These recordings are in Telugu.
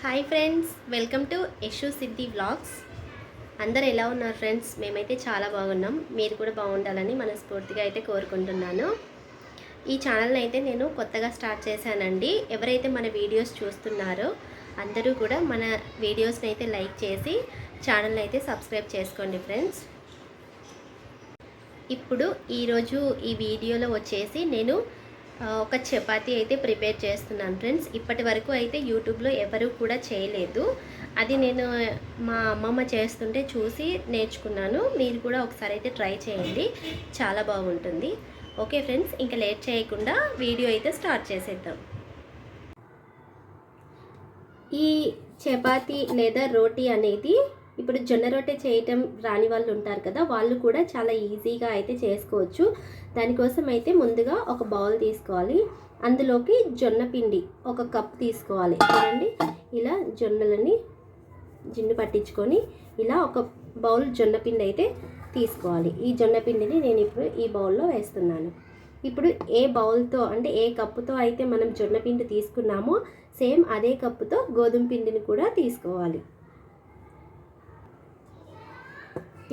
Hi friends welcome to Yashu Siddhi vlogs. అందరు ఎలా ఉన్నారు ఫ్రెండ్స్? మేమైతే చాలా బాగున్నాం. మీరు కూడా బాగుండాలని మనస్ఫూర్తిగా అయితే కోరుకుంటున్నాను. ఈ ఛానల్ని అయితే నేను కొత్తగా స్టార్ట్ చేశానండి. ఎవరైతే మన వీడియోస్ చూస్తున్నారో అందరూ కూడా మన వీడియోస్ని అయితే లైక్ చేసి ఛానల్ని అయితే సబ్స్క్రైబ్ చేసుకోండి ఫ్రెండ్స్. ఇప్పుడు ఈరోజు ఈ వీడియోలో వచ్చేసి నేను ఒక చపాతీ అయితే ప్రిపేర్ చేస్తున్నాను ఫ్రెండ్స్. ఇప్పటి వరకు అయితే యూట్యూబ్లో ఎవరు కూడా చేయలేదు. అది నేను మా అమ్మమ్మ చేస్తుంటే చూసి నేర్చుకున్నాను. మీరు కూడా ఒకసారి అయితే ట్రై చేయండి. చాలా బాగుంటుంది. ఓకే ఫ్రెండ్స్ ఇంకా లేట్ చేయకుండా వీడియో అయితే స్టార్ట్ చేసేద్దాం. ఈ చపాతీ లేదా రోటీ అనేది ఇప్పుడు జొన్న రొట్టె చేయటం రాని వాళ్ళు ఉంటారు కదా వాళ్ళు కూడా చాలా ఈజీగా అయితే చేసుకోవచ్చు. దానికోసం అయితే ముందుగా ఒక బౌల్ తీసుకోవాలి. అందులోకి జొన్న పిండి ఒక కప్ తీసుకోవాలి. చూడండి ఇలా జొన్నలని జిన్ను పట్టించుకొని ఇలా ఒక బౌల్ జొన్న పిండి అయితే తీసుకోవాలి. ఈ జొన్న పిండిని నేను ఇప్పుడు ఈ బౌల్లో వేస్తున్నాను. ఇప్పుడు ఏ బౌల్తో అంటే ఏ కప్పుతో అయితే మనం జొన్న పిండి తీసుకున్నామో సేమ్ అదే కప్పుతో గోధుమ పిండిని కూడా తీసుకోవాలి.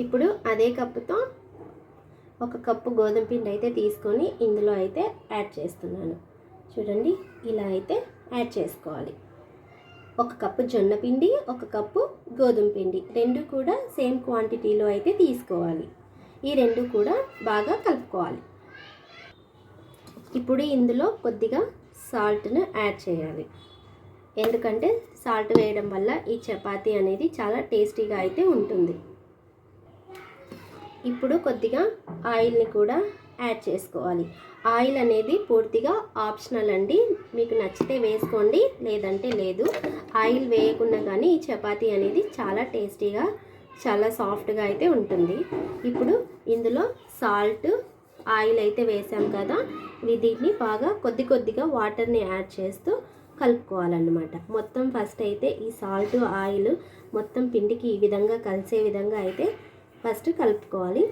ఇప్పుడు అదే కప్పుతో ఒక కప్పు గోధుమ పిండి అయితే తీసుకొని ఇందులో అయితే యాడ్ చేస్తున్నాను. చూడండి ఇలా అయితే యాడ్ చేసుకోవాలి. ఒక కప్పు జొన్న పిండి ఒక కప్పు గోధుమ పిండి. రెండు కూడా సేమ్ క్వాంటిటీలో అయితే తీసుకోవాలి. ఈ రెండు కూడా బాగా కలుపుకోవాలి. ఇప్పుడు ఇందులో కొద్దిగా సాల్ట్ను యాడ్ చేయాలి. ఎందుకంటే సాల్ట్ వేయడం వల్ల ఈ చపాతీ అనేది చాలా టేస్టీగా అయితే ఉంటుంది. ఇప్పుడు కొద్దిగా ఆయిల్ని కూడా యాడ్ చేసుకోవాలి. ఆయిల్ అనేది పూర్తిగా ఆప్షనల్ అండి. మీకు నచ్చితే వేసుకోండి లేదంటే లేదు. ఆయిల్ వేయకుండా కానీ ఈ చపాతీ అనేది చాలా టేస్టీగా చాలా సాఫ్ట్గా అయితే ఉంటుంది. ఇప్పుడు ఇందులో సాల్ట్ ఆయిల్ అయితే వేసాం కదా. దీన్ని బాగా కొద్ది కొద్దిగా వాటర్ని యాడ్ చేస్తూ కలుపుకోవాలన్నమాట. మొత్తం ఫస్ట్ అయితే ఈ సాల్ట్ ఆయిల్ మొత్తం పిండికి ఈ విధంగా కలిసే విధంగా అయితే ఫస్ట్ కలుపుకోవాలి.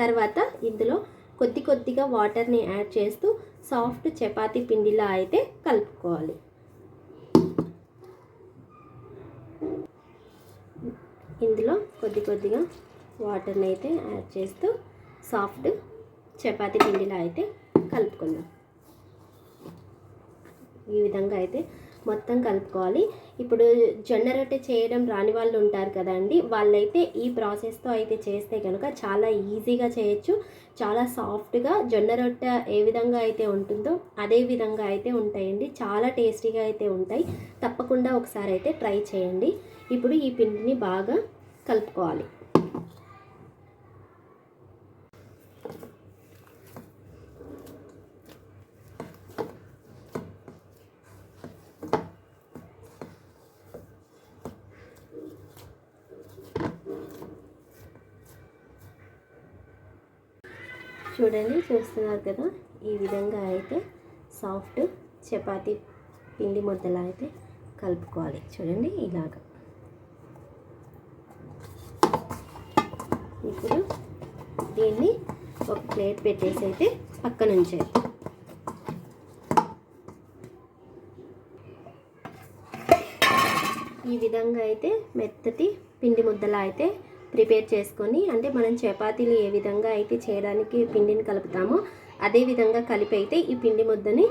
తర్వాత ఇందులో కొద్ది కొద్దిగా వాటర్ని యాడ్ చేస్తూ సాఫ్ట్ చపాతీ పిండిలా అయితే కలుపుకోవాలి. ఇందులో కొద్ది కొద్దిగా వాటర్ని అయితే యాడ్ చేస్తూ సాఫ్ట్ చపాతీ పిండిలా అయితే కలుపుకుందాం. ఈ విధంగా అయితే మొత్తం కలుపుకోవాలి. ఇప్పుడు జొన్న రొట్టె చేయడం రాని వాళ్ళు ఉంటారు కదండి. వాళ్ళైతే ఈ ప్రాసెస్తో అయితే చేస్తే కనుక చాలా ఈజీగా చేయొచ్చు. చాలా సాఫ్ట్గా జొన్న రొట్టె ఏ విధంగా అయితే ఉంటుందో అదే విధంగా అయితే ఉంటాయండి. చాలా టేస్టీగా అయితే ఉంటాయి. తప్పకుండా ఒకసారి అయితే ట్రై చేయండి. ఇప్పుడు ఈ పిండిని బాగా కలుపుకోవాలి. చూడండి చూస్తున్నారు కదా ఈ విధంగా అయితే సాఫ్ట్ చపాతీ పిండి ముద్దలా అయితే కలుపుకోవాలి. చూడండి ఇలాగ. ఇప్పుడు దీన్ని ఒక ప్లేట్ పెట్టేసి అయితే పక్కన ఉంచేది ఈ విధంగా అయితే మెత్తటి పిండి ముద్దలా అయితే ప్రిపేర్ చేసుకొని అంటే మనం చపాతీలు ఏ విధంగా అయితే చేయడానికి పిండిని కలుపుతామో అదే విధంగా కలిపి అయితే ఈ పిండి ముద్దని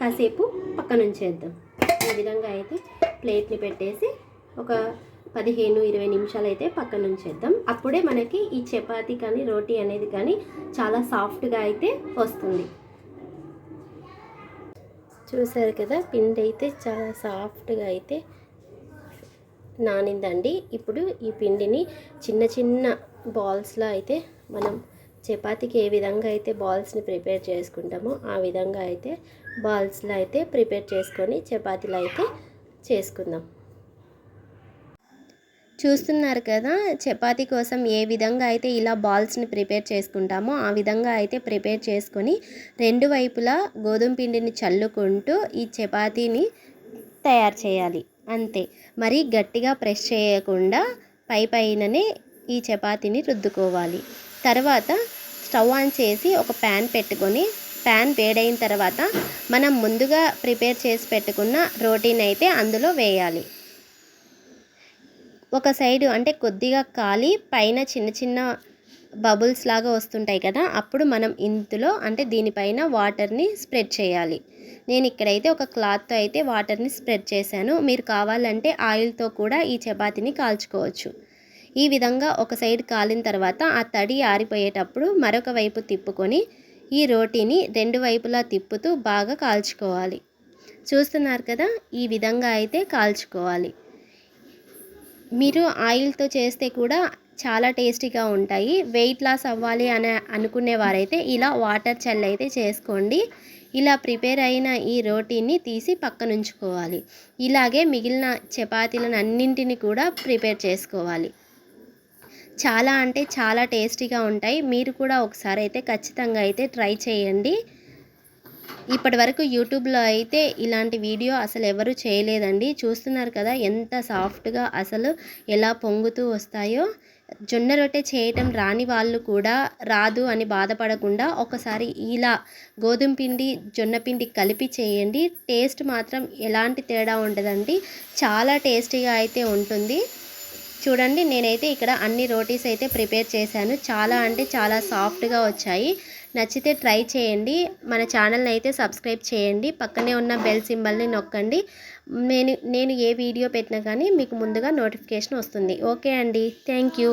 కాసేపు పక్కన ఉంచేద్దాం ఈ విధంగా అయితే ప్లేట్ని పెట్టేసి ఒక పదిహేను ఇరవై నిమిషాలు అయితే పక్కన ఉంచేద్దాం అప్పుడే మనకి ఈ చపాతీ కానీ రోటీ అనేది కానీ చాలా సాఫ్ట్గా అయితే వస్తుంది. చూసారు కదా పిండి అయితే చాలా సాఫ్ట్గా అయితే నానిందండి. ఇప్పుడు ఈ పిండిని చిన్న చిన్న బాల్స్లో అయితే మనం చపాతీకి ఏ విధంగా అయితే బాల్స్ని ప్రిపేర్ చేసుకుంటామో ఆ విధంగా అయితే బాల్స్లో అయితే ప్రిపేర్ చేసుకొని చపాతీలు అయితే చేసుకుందాం. చూస్తున్నారు కదా చపాతీ కోసం ఏ విధంగా అయితే ఇలా బాల్స్ని ప్రిపేర్ చేసుకుంటామో ఆ విధంగా అయితే ప్రిపేర్ చేసుకొని రెండు వైపులా గోధుమ పిండిని చల్లుకుంటూ ఈ చపాతీని తయారు చేయాలి. అంతే. మరి గట్టిగా ప్రెస్ చేయకుండా పై పైననే ఈ చపాతీని రుద్దుకోవాలి. తర్వాత స్టవ్ ఆన్ చేసి ఒక ప్యాన్ పెట్టుకొని ప్యాన్ వేడైన తర్వాత మనం ముందుగా ప్రిపేర్ చేసి పెట్టుకున్న రోటీని అయితే అందులో వేయాలి. ఒక సైడు అంటే కొద్దిగా కాలి పైన చిన్న చిన్న బబుల్స్ లాగా వస్తుంటాయి కదా అప్పుడు మనం ఇందులో అంటే దీనిపైన వాటర్ని స్ప్రెడ్ చేయాలి. నేను ఇక్కడైతే ఒక క్లాత్తో అయితే వాటర్ని స్ప్రెడ్ చేశాను. మీరు కావాలంటే ఆయిల్తో కూడా ఈ చపాతీని కాల్చుకోవచ్చు. ఈ విధంగా ఒక సైడ్ కాలిన తర్వాత ఆ తడి ఆరిపోయేటప్పుడు మరొక వైపు తిప్పుకొని ఈ రోటీని రెండు వైపులా తిప్పుతూ బాగా కాల్చుకోవాలి. చూస్తున్నారు కదా ఈ విధంగా అయితే కాల్చుకోవాలి. మీరు ఆయిల్తో చేస్తే కూడా చాలా టేస్టీగా ఉంటాయి. వెయిట్ లాస్ అవ్వాలి అని అనుకునేవారైతే ఇలా వాటర్ చల్లి అయితే చేసుకోండి. ఇలా ప్రిపేర్ అయిన ఈ రోటీని తీసి పక్కనుంచుకోవాలి. ఇలాగే మిగిలిన చపాతీలను అన్నింటిని కూడా ప్రిపేర్ చేసుకోవాలి. చాలా అంటే చాలా టేస్టీగా ఉంటాయి. మీరు కూడా ఒకసారి అయితే ఖచ్చితంగా అయితే ట్రై చేయండి. ఇప్పటి వరకు యూట్యూబ్లో అయితే ఇలాంటి వీడియో అసలు ఎవరు చేయలేదండి. చూస్తున్నారు కదా ఎంత సాఫ్ట్గా అసలు ఎలా పొంగుతూ వస్తాయో. జొన్న రొట్టె చేయటం రాని వాళ్ళు కూడా రాదు అని బాధపడకుండా ఒకసారి ఇలా గోధుమ పిండి జొన్న పిండి కలిపి చేయండి. టేస్ట్ మాత్రం ఎలాంటి తేడా ఉండదండి. చాలా టేస్టీగా అయితే ఉంటుంది. చూడండి నేనైతే ఇక్కడ అన్ని రోటీస్ అయితే ప్రిపేర్ చేశాను. చాలా అంటే చాలా సాఫ్ట్గా వచ్చాయి. నచ్చితే ట్రై చేయండి. మన ఛానల్ని అయితే సబ్స్క్రైబ్ చేయండి. పక్కనే ఉన్న బెల్ సింబల్ని నొక్కండి. నేను నేను ఏ వీడియో పెట్టినా కానీ మీకు ముందుగా నోటిఫికేషన్ వస్తుంది. ఓకే అండి. Thank you.